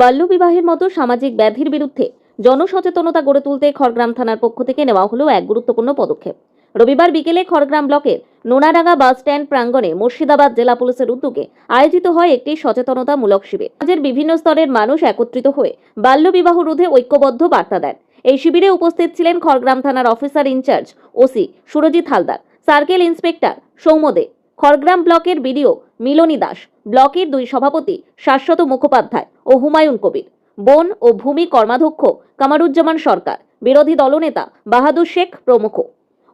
বাল্যবিবাহের মতো সামাজিক ব্যাধির বিরুদ্ধে জনসচেতনতা গড়ে তুলতে খড়গ্রাম থানার পক্ষ থেকে নেওয়া হলো এক গুরুত্বপূর্ণ পদক্ষেপ। রবিবার বিকেলে খড়গ্রাম ব্লকের নোনাডাঙ্গা বাস স্ট্যান্ড প্রাঙ্গণে মুর্শিদাবাদ জেলা পুলিশের উদ্যোগে আয়োজিত হয় একটি সচেতনতামূলক শিবির। সমাজের বিভিন্ন স্তরের মানুষ একত্রিত হয়ে বাল্যবিবাহ রোধে ঐক্যবদ্ধ বার্তা দেন। এই শিবিরে উপস্থিত ছিলেন খড়গ্রাম থানার officer in-charge OC Surajit Haldar, circle inspector সৌমদে Khargram ব্লকের বিডিও মিলনী দাস ব্লকের দুই সভাপতি শাশ্বত মুখোপাধ্যায় ও হুমায়ুন কবির। বন ও ভূমি কর্মাধ্যক্ষ কামারুজ্জামান সরকার, বিরোধী দলনেতা বাহাদুর শেখ প্রমুখ।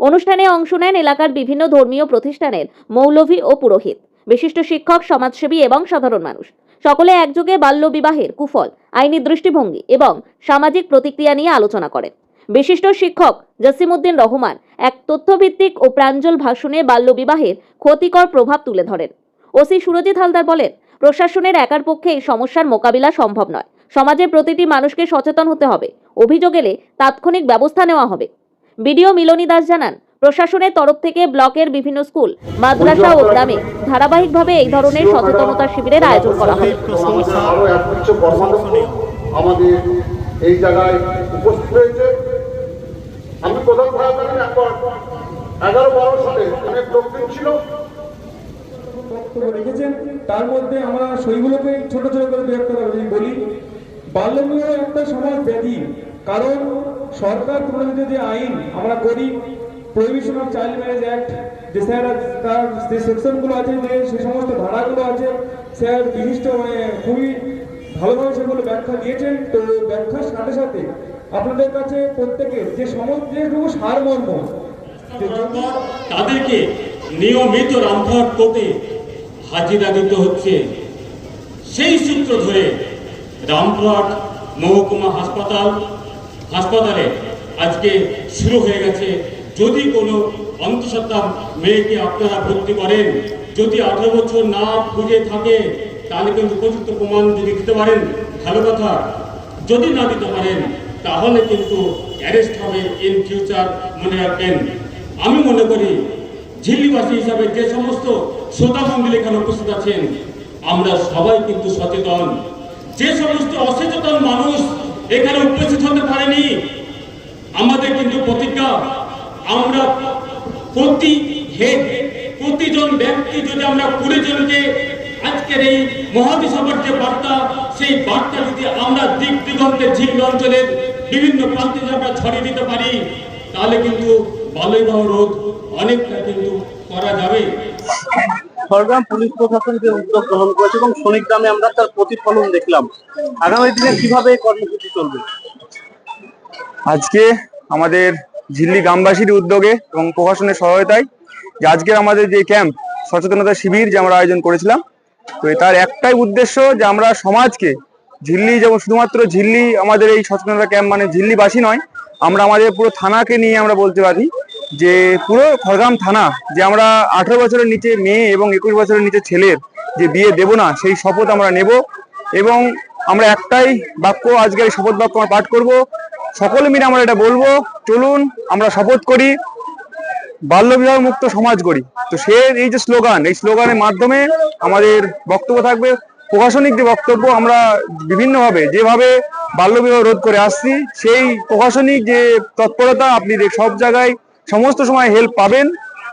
অনুষ্ঠানে অংশ নেন এলাকার বিভিন্ন ধর্মীয় প্রতিষ্ঠানের মৌলভী ও পুরোহিত, বিশিষ্ট শিক্ষক, সমাজসেবী এবং সাধারণ মানুষ। সকলে একযোগে বাল্য বিবাহের কুফল, আইনি দৃষ্টিভঙ্গি এবং সামাজিক প্রতিক্রিয়া নিয়ে আলোচনা করেন। বিশিষ্ট শিক্ষক জসিমউদ্দিন রহমান এক তথ্যভিত্তিক ও প্রাঞ্জল ভাষণে বাল্যবিবাহের ক্ষতিকর প্রভাব তুলে ধরেন। ওসি সুরজিৎ হালদার বলেন প্রশাসনের একার পক্ষে এই সমস্যার মোকাবিলা সম্ভব নয়। সমাজের প্রতিটি মানুষকে সচেতন হতে হবে। অভিযোগ এলে তাৎক্ষণিক ব্যবস্থা নেওয়া হবে। বিডিও মিলনী দাস জানান প্রশাসনের তরফ থেকে ব্লকের বিভিন্ন স্কুল মাদ্রাসা ও গ্রামে ধারাবাহিকভাবে এই ধরনের সচেতনতা শিবিরের আয়োজন করা আমাদের এই জায়গায় উপস্থিত হয়েছে। আমি প্রধান এগারো বারো সালে অনেক লোকদিন ছিল। বক্তব্য রেখেছেন। তার মধ্যে আমরা সেইগুলোকে ছোট ছোট করে দু একটা বলি, বাল্যবিবাহ একটা সমাজ ব্যাধি, কারণ সরকার প্রণীত যে আইন, আমরা করি prohibition of child marriage act যে স্যার, তার যে সেকশনগুলো আছে, যে সে সমস্ত ধারাগুলো আছে, স্যার বিশিষ্ট মানে খুবই ভালোভাবে সেগুলো ব্যাখ্যা দিয়েছেন। তো ব্যাখ্যার সাথে সাথে আপনাদের কাছে প্রত্যেকের যে সমস্ত, যেটুকু সারমর্ম, তাদেরকে নিয়মিত রামঘাট কোর্টে হাজিরা দিতে হচ্ছে। সেই সূত্র ধরে রামপুরহাট মহকুমা হাসপাতাল, হাসপাতালে আজকে শুরু হয়ে গেছে। যদি কোনো অন্তঃসত্ত্বা মেয়েকে আপনারা ভর্তি করেন, যদি আঠারো বছর না খুঁজে থাকে, তাহলে কিন্তু উপযুক্ত প্রমাণ যদি দিতে পারেন, ভালো কথা। যদি না দিতে পারেন, তাহলে কিন্তু অ্যারেস্ট হবে ইন ফিউচার মনে রাখবেন। আমি মনে করি ঝিল্লিবাসী হিসাবে যে সমস্ত শ্রোতা মন্দির এখানে উপস্থিত আছেন, আমরা সবাই কিন্তু সচেতন। যে সমস্ত অসচেতন মানুষ এখানে উপস্থিত হতে পারেনি, আমাদের কিন্তু প্রতিজ্ঞা, আমরা প্রতি হেড, প্রতিজন ব্যক্তি যদি আমরা কুড়ি জনকে আজকের এই মহাবিসভার যে বার্তা, সেই বার্তা যদি আমরা দিক দিগন্তে ঝিল অঞ্চলের বিভিন্ন প্রান্তে যদি আমরা ছড়িয়ে দিতে পারি, তাহলে কিন্তু বাল্যবিবাহ রোধ অনেকটা কিন্তু করা যাবে। ঝড়গ্রাম পুলিশ প্রশাসন যে উদ্যোগ গ্রহণ করেছে এবং শনিক গ্রামে আমরা তার প্রতিফলন দেখলাম। আগামী দিনে কীভাবে এই কর্মসূচি চলবে? আজকে আমাদের ঝিল্লি গ্রামবাসীর উদ্যোগে এবং প্রশাসনের সহায়তায় যে আজকে আমাদের যে ক্যাম্প সচেতনতা শিবির যে আমরা আয়োজন করেছিলাম তো তার একটাই উদ্দেশ্য যে আমরা সমাজকে ঝিল্লি যেমন শুধুমাত্র ঝিল্লি আমাদের এই সচেতনতা ক্যাম্প মানে ঝিল্লিবাসী নয় আমরা আমাদের পুরো থানাকে নিয়ে আমরা বলতে পারি। যে পুরো খড়গ্রাম থানা, যে আমরা আঠারো বছরের নিচে মেয়ে এবং একুশ বছরের নিচে ছেলের যে বিয়ে দেব না, সেই শপথ আমরা নেব এবং আমরা একটাই বাক্য আজকে এই শপথ বাক্য আমরা পাঠ করব। সকলে মিলে আমরা এটা বলব, চলুন আমরা শপথ করি, বাল্যবিবাহ মুক্ত সমাজ গড়ি। তো সে, এই যে স্লোগান, এই স্লোগানের মাধ্যমে আমাদের বক্তব্য থাকবে। প্রশাসনিক যে বক্তব্য আমরা বিভিন্নভাবে, যেভাবে বাল্যবিবাহ রোধ করে আসছি, সেই প্রশাসনিক যে তৎপরতা আপনি সব জায়গায় সমস্ত সময় হেল্প পাবেন।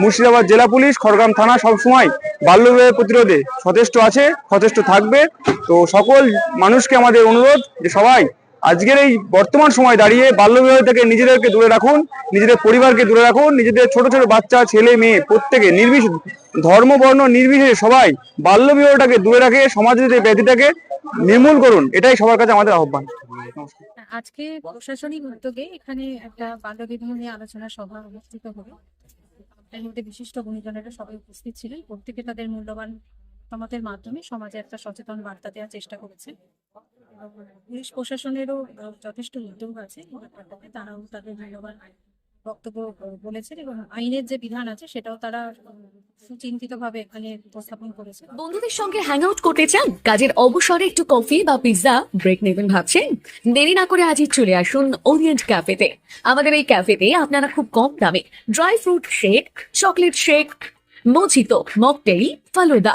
মুর্শিদাবাদ জেলা পুলিশ, খড়গ্রাম থানা সব সময় বাল্যবিবাহ প্রতিরোধে সচেষ্ট আছে, সচেষ্ট থাকবে। তো সকল মানুষকে আমাদের অনুরোধ যে সবাই আজকের এই বর্তমান সময় দাঁড়িয়ে বাল্যবিবাহ থেকে নিজেদেরকে দূরে রাখুন, নিজেদের পরিবারকে দূরে রাখুন, নিজেদের ছোট ছোট বাচ্চা, ছেলে, মেয়ে প্রত্যেকে নির্বিশেষ ধর্ম, বর্ণ নির্বিশেষে সবাই বাল্যবিবাহটাকে দূরে রাখে সমাজের যে ব্যাধিটাকে নির্মূল করুন, এটাই সবার কাছে আমাদের আহ্বান। আজকে প্রশাসনিক উদ্যোগে এখানে একটা বাল্যবিবাহ নিয়ে আলোচনা সভা অনুষ্ঠিত হবে। এর মধ্যে বিশিষ্ট গুণীজনেরা সবাই উপস্থিত ছিলেন। প্রত্যেকে তাদের মূল্যবান মতামতের মাধ্যমে সমাজে একটা সচেতন বার্তা দেওয়ার চেষ্টা করেছে। পুলিশ প্রশাসনেরও যথেষ্ট উদ্যোগ আছে। তারাও তাদের মূল্যবান বক্তব্য বলেছেন এবং আইনের যে বিধান আছে, সেটাও তারা সুচিন্তিত ভাবে এখানে বন্ধুদের সঙ্গে হ্যাং আউট করতে চান? কাজের অবসরে একটু কফি বা পিৎজা ব্রেক নেবেন ভাবছেন? দেরি না করে আজই চলে আসুন ওরিয়েন্ট ক্যাফেতে আমাদের এই ক্যাফেতে আপনারা খুব কম দামে dry fruit shake chocolate shake mojito mocktail falooda